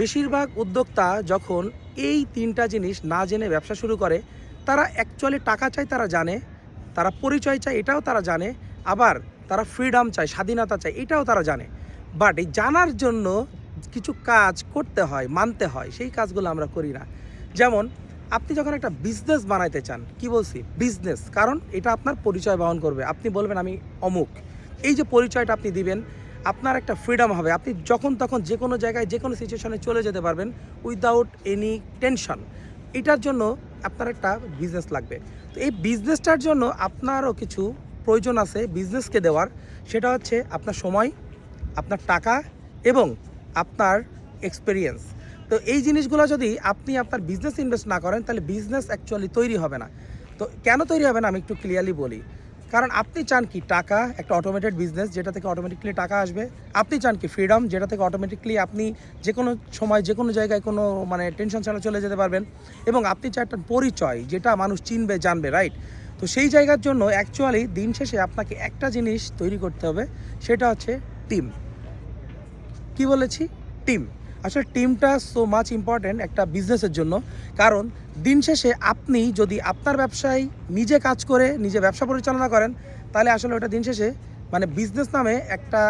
বেশিরভাগ উদ্যোক্তা যখন এই তিনটা জিনিস না জেনে ব্যবসা শুরু করে, তারা অ্যাকচুয়ালি টাকা চায় তারা জানে, তারা পরিচয় চায় এটাও তারা জানে, আবার তারা ফ্রিডম চায়, স্বাধীনতা চায় এটাও তারা জানে। বাট এই জানার জন্য কিছু কাজ করতে হয়, মানতে হয়, সেই কাজগুলো আমরা করি না। যেমন, আপনি যখন একটা বিজনেস বানাইতে চান, কি বলছি? বিজনেস কারণ এটা আপনার পরিচয় বহন করবে। আপনি বলবেন, আমি অমুক। এই যে পরিচয়টা আপনি দিবেন আপনার একটা ফ্রিডম হবে। আপনি যখন তখন যে কোনো জায়গায়, যে কোনো সিচুয়েশনে চলে যেতে পারবেন উইদাউট এনি টেনশন এটার জন্য আপনার একটা বিজনেস লাগবে। তো এই বিজনেসটার জন্য আপনারও কিছু প্রয়োজন আছে বিজনেসকে দেওয়ার। সেটা হচ্ছে আপনার সময়, আপনার টাকা এবং আপনার এক্সপিরিয়েন্স তো এই জিনিসগুলো যদি আপনি আপনার বিজনেস ইনভেস্ট না করেন, তাহলে বিজনেস অ্যাকচুয়ালি তৈরি হবে না। তো কেন তৈরি হবে না আমি একটু ক্লিয়ারলি বলি। কারণ আপনি চান কি টাকা, একটা অটোমেটেড বিজনেস যেটা থেকে অটোমেটিকলি টাকা আসবে, আপনি চান কি ফ্রিডম যেটা থেকে অটোমেটিকলি আপনি যে কোনো সময়, যে কোনো জায়গায় কোনো মানে টেনশন ছাড়া চলে যেতে পারবেন এবং আপনি চান একটা পরিচয় যেটা মানুষ চিনবে, জানবে রাইট তো সেই জায়গার জন্য অ্যাকচুয়ালি দিন শেষে আপনাকে একটা জিনিস তৈরি করতে হবে, সেটা হচ্ছে টিম কি বলেছি? টিম আসলে টিমটা সো মাচ ইম্পর্ট্যান্ট একটা বিজনেসের জন্য। কারণ দিন শেষে আপনি যদি আপনার ব্যবসায় নিজে কাজ করে নিজে ব্যবসা পরিচালনা করেন, তাহলে আসলে ওটা দিন শেষে মানে বিজনেস নামে একটা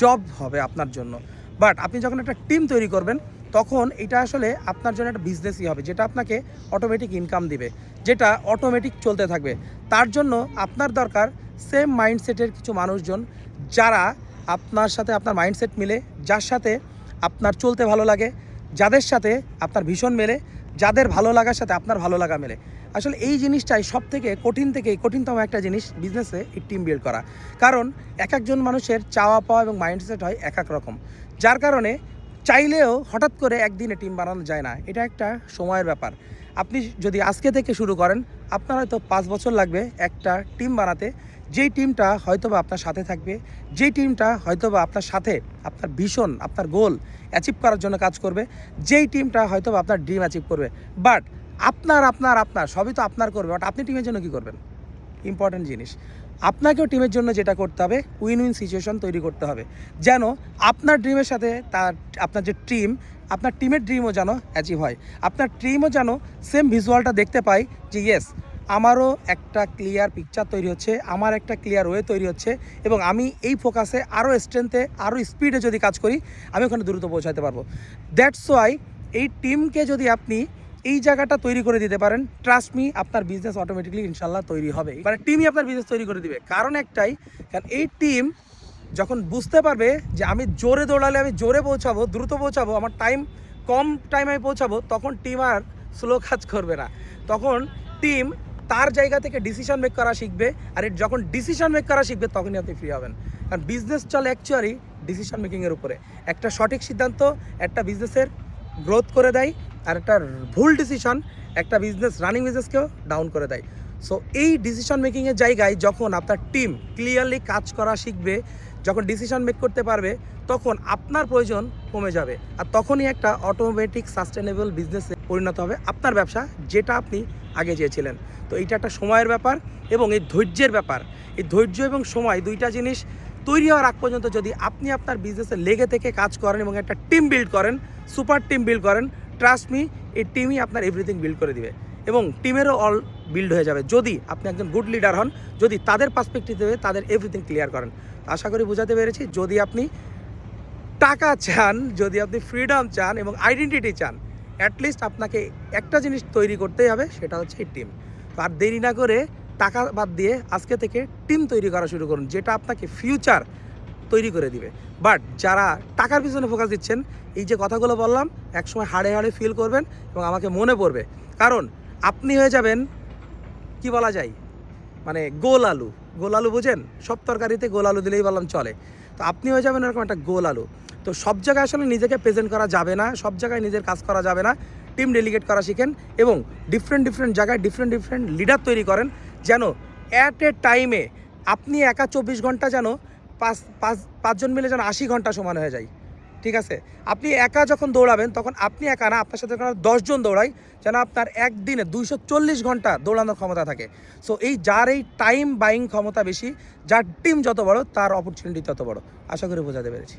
জব হবে আপনার জন্য। বাট আপনি যখন একটা টিম তৈরি করবেন, তখন এটা আসলে আপনার জন্য একটা বিজনেসই হবে, যেটা আপনাকে অটোমেটিক ইনকাম দিবে, যেটা অটোমেটিক চলতে থাকবে। তার জন্য আপনার দরকার সেম মাইন্ডসেটের কিছু মানুষজন, যারা আপনার সাথে আপনার মাইন্ডসেট মিলে, যার সাথে আপনার চলতে ভালো লাগে, যাদের সাথে আপনার ভীষণ মেলে, যাদের ভালো লাগার সাথে আপনার ভালো লাগা মেলে। আসলে এই জিনিসটাই সব থেকে কঠিন থেকে কঠিনতম একটা জিনিস বিজনেসে এই টিম বিল্ড করা। কারণ এক একজন মানুষের চাওয়া পাওয়া এবং মাইন্ডসেট হয় এক এক রকম। যার কারণে চাইলেও হঠাৎ করে একদিনে টিম বানানো যায় না। এটা একটা সময়ের ব্যাপার। আপনি যদি আজকে থেকে শুরু করেন, আপনার হয়তো পাঁচ বছর লাগবে একটা টিম বানাতে। যেই টিমটা হয়তোবা আপনার সাথে থাকবে, যেই টিমটা হয়তোবা আপনার সাথে আপনার ভীষণ, আপনার গোল অ্যাচিভ করার জন্য কাজ করবে, যেই টিমটা হয়তোবা আপনার ড্রিম অ্যাচিভ করবে। বাট আপনার আপনার আপনার, সবই তো আপনার করবে বাট আপনি টিমের জন্য কী করবেন? ইম্পর্ট্যান্ট জিনিস। আপনাকেও টিমের জন্য যেটা করতে হবে উইন উইন সিচুয়েশন তৈরি করতে হবে। যেন আপনার ড্রিমের সাথে তার, আপনার যে টিম আপনার টিমের ড্রিমও যেন অ্যাচিভ হয়। আপনার টিমও যেন সেম ভিজুয়ালটা দেখতে পায় যে ইয়েস আমারও একটা ক্লিয়ার পিকচার তৈরি হচ্ছে, আমার একটা ক্লিয়ার ওয়ে তৈরি হচ্ছে এবং আমি এই ফোকাসে আরও স্ট্রেংথে আরও স্পিডে যদি কাজ করি, আমি ওখানে দ্রুত পৌঁছাতে পারব। দ্যাটস ওয়াই এই টিমকে যদি আপনি এই জায়গাটা তৈরি করে দিতে পারেন ট্রাস্ট মি আপনার বিজনেস অটোমেটিকলি ইনশাল্লাহ তৈরি হবে। মানে টিমই আপনার বিজনেস তৈরি করে দিবে। কারণ একটাই, কারণ এই টিম যখন বুঝতে পারবে যে আমি জোরে দৌড়ালে আমি জোরে পৌঁছাবো, দ্রুত পৌঁছাবো, আমার টাইম কম টাইমে আমি পৌঁছাবো, তখন টিম আর স্লো কাজ করবে না। তখন টিম তার জায়গা থেকে ডিসিশন মেক করা শিখবে। আর যখন ডিসিশন মেক করা শিখবে, তখনই আপনি ফ্রি হবেন। কারণ বিজনেস চলে অ্যাকচুয়ালি ডিসিশন মেকিংয়ের উপরে। একটা সঠিক সিদ্ধান্ত, একটা বিজনেসের গ্রোথ করে দেয়, আর একটা ভুল ডিসিশন একটা বিজনেস রানিং বিজনেসকেও ডাউন করে দেয়। সো এই ডিসিশন মেকিংয়ের জায়গায় যখন আপনার টিম ক্লিয়ারলি কাজ করা শিখবে, যখন ডিসিশন মেক করতে পারবে, তখন আপনার প্রয়োজন কমে যাবে। আর তখনই একটা অটোমেটিক সাস্টেনেবল বিজনেসে পরিণত হবে আপনার ব্যবসা যেটা আপনি আগে চেয়েছিলেন। তো এইটা একটা সময়ের ব্যাপার এবং এই ধৈর্যের ব্যাপার। এই ধৈর্য এবং সময় দুইটা জিনিস তৈরি হওয়ার আগ পর্যন্ত যদি আপনি আপনার বিজনেসে লেগে থেকে কাজ করেন এবং একটা টিম বিল্ড করেন সুপার টিম বিল্ড করেন ট্রাস্ট মি এই টিমই আপনার এভরিথিং বিল্ড করে দিবে এবং টিমেরও অল বিল্ড হয়ে যাবে। যদি আপনি একজন গুড লিডার হন, যদি তাদের পার্সপেক্টিভ দেবে, তাদের এভরিথিং ক্লিয়ার করেন। আশা করি বোঝাতে পেরেছি, যদি আপনি টাকা চান, যদি আপনি ফ্রিডম চান এবং আইডেন্টিটি চান অ্যাটলিস্ট আপনাকে একটা জিনিস তৈরি করতেই হবে, সেটা হচ্ছে টিম তো আর দেরি না করে টাকা বাদ দিয়ে আজকে থেকে টিম তৈরি করা শুরু করুন, যেটা আপনাকে ফিউচার তৈরি করে দিবে। বাট যারা টাকার পিছনে ফোকাস দিচ্ছেন, এই যে কথাগুলো বললাম, একসময় হাড়ে হাড়ে ফিল করবেন এবং আমাকে মনে পড়বে। কারণ আপনি হয়ে যাবেন, কি বলা যায়? মানে গোল আলু। গোল আলু বুঝেন? সব তরকারিতে গোল আলু দিলেই বললাম চলে। তো আপনি হয়ে যাবেন এরকম একটা গোল আলু। তো সব জায়গায় আসলে নিজেকে প্রেজেন্ট করা যাবে না, সব জায়গায় নিজের কাজ করা যাবে না। টিম ডেলিগেট করা শিখেন এবং ডিফারেন্ট ডিফারেন্ট জায়গায় ডিফারেন্ট ডিফারেন্ট লিডার তৈরি করেন যেন অ্যাট এ টাইমে আপনি একা চব্বিশ ঘণ্টা যেন পাঁচ পাঁচ, পাঁচজন মিলে যেন আশি ঘণ্টা সমান হয়ে যায়। ঠিক আছে? আপনি একা যখন দৌড়াবেন, তখন আপনি একা না, আপনার সাথে দশজন দৌড়ায় যেন আপনার একদিনে দুইশো চল্লিশ ঘণ্টা দৌড়ানোর ক্ষমতা থাকে। সো এই যার এই টাইম বাইং ক্ষমতা বেশি, যার টিম যত বড়, তার অপরচুনিটি তত বড়। আশা করি বোঝাতে পেরেছি।